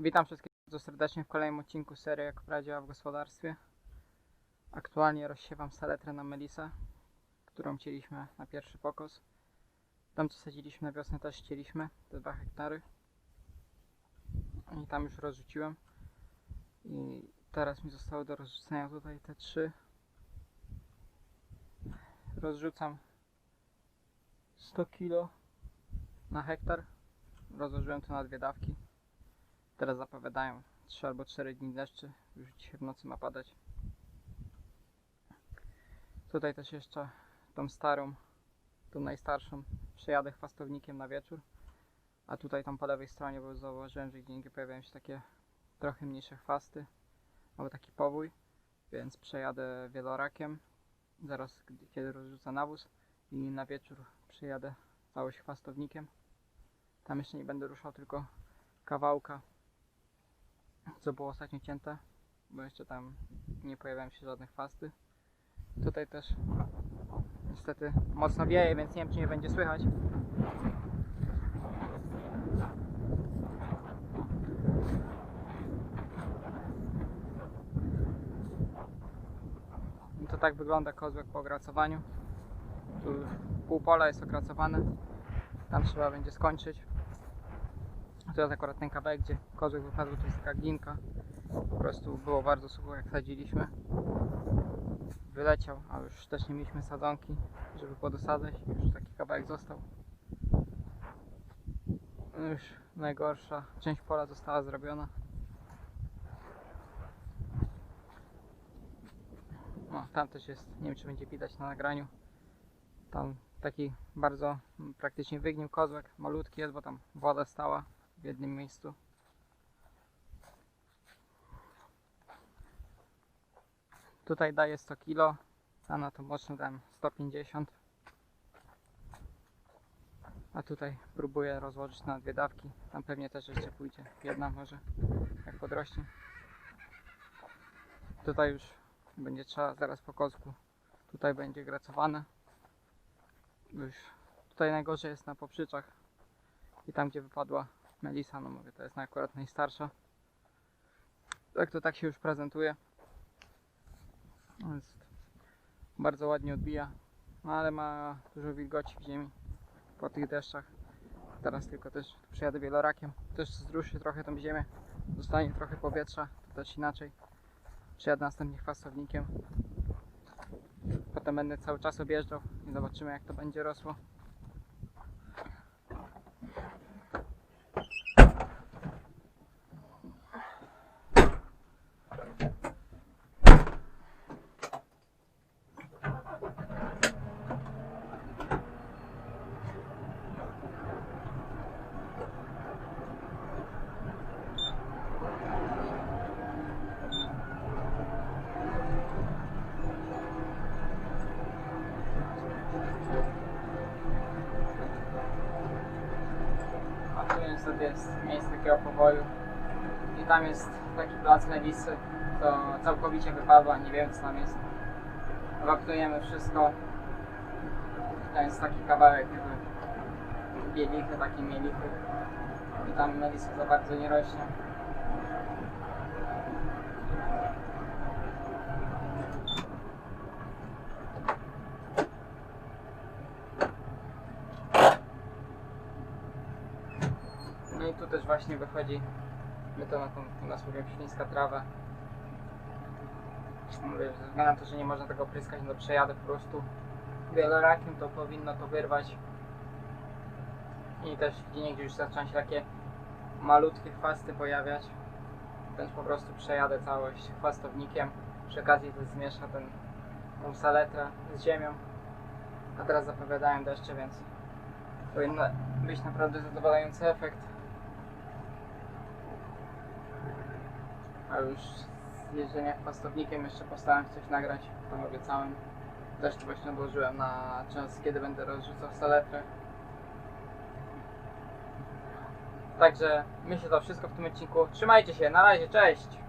Witam wszystkich bardzo serdecznie w kolejnym odcinku serii Jak poradziła w gospodarstwie. Aktualnie rozsiewam saletrę na melisę, którą cieliśmy na pierwszy pokos. Tam co sadziliśmy na wiosnę też cieliśmy, te 2 hektary. I tam już rozrzuciłem. I teraz mi zostało do rozrzucenia tutaj te trzy. Rozrzucam 100 kg na hektar. Rozłożyłem to na dwie dawki. Teraz zapowiadają 3 albo 4 dni deszczy. Już dzisiaj w nocy ma padać. Tutaj też jeszcze tą starą, tą najstarszą przejadę chwastownikiem na wieczór. A tutaj tam po lewej stronie, bo zauważyłem, że gdzie indziej pojawiają się takie trochę mniejsze chwasty. Albo taki powój. Więc przejadę wielorakiem. Zaraz, kiedy rozrzucę nawóz. I na wieczór przejadę całość chwastownikiem. Tam jeszcze nie będę ruszał, tylko kawałka co było ostatnio cięte, bo jeszcze tam nie pojawiają się żadne chwasty. Tutaj też niestety mocno wieje, więc nie wiem czy nie będzie słychać. I to tak wygląda kozłek po ogracowaniu. Tu pół pola jest okracowane. Tam trzeba będzie skończyć. To jest akurat ten kawałek, gdzie kozłek wypadł, to jest taka glinka. Po prostu było bardzo sucho jak sadziliśmy. Wyleciał, a już też nie mieliśmy sadzonki, żeby podosadzać. Już taki kawałek został. No Już najgorsza część pola została zrobiona. No, tam też jest, nie wiem czy będzie widać na nagraniu. Tam taki bardzo praktycznie wygnił kozłek, malutki jest, bo tam woda stała w jednym miejscu. Tutaj daję 100 kg, a na to mocno dałem 150. A tutaj próbuję rozłożyć na dwie dawki. Tam pewnie też jeszcze pójdzie jedna może, jak podrośnie. Tutaj już będzie trzeba zaraz po kozku. Tutaj będzie gracowane. Już tutaj najgorzej jest na poprzyczach i tam gdzie wypadła Melisa, no mówię, to jest akurat najstarsza. Tak to tak się już prezentuje. Jest bardzo ładnie odbija, no ale ma dużo wilgoci w ziemi po tych deszczach. Teraz tylko też przyjadę wielorakiem. Też zruszy trochę tą ziemię, zostanie trochę powietrza, to też inaczej. Przyjadę następnie chwastownikiem. Potem będę cały czas objeżdżał i zobaczymy jak to będzie rosło. A tu niestety jest miejsce takiego powoju. I tam jest taki plac Lewisy, to całkowicie wypadła, nie wiem co tam jest. Waktujemy wszystko. Tam jest taki kawałek jakby bielichy, mielichy. I tam Melisa za bardzo nie rośnie. No i tu też właśnie wychodzi, my to na tą, u nas mówimy świńska trawa. Mówię, ze względu na to, że nie można tego pryskać, no przejadę po prostu wielorakiem, to powinno to wyrwać. I też gdzie niegdzie już zaczynają się takie malutkie chwasty pojawiać. Więc po prostu przejadę całość chwastownikiem. Przy okazji to zmiesza ten, tą saletrę z ziemią. A teraz zapowiadają deszcze, więc powinno być naprawdę zadowalający efekt. A już z jeżdżenia chwastownikiem jeszcze postaram się coś nagrać, tam obiecałem. Też to właśnie odłożyłem na czas, kiedy będę rozrzucał saletrę. Także myślę to wszystko w tym odcinku. Trzymajcie się, na razie, cześć!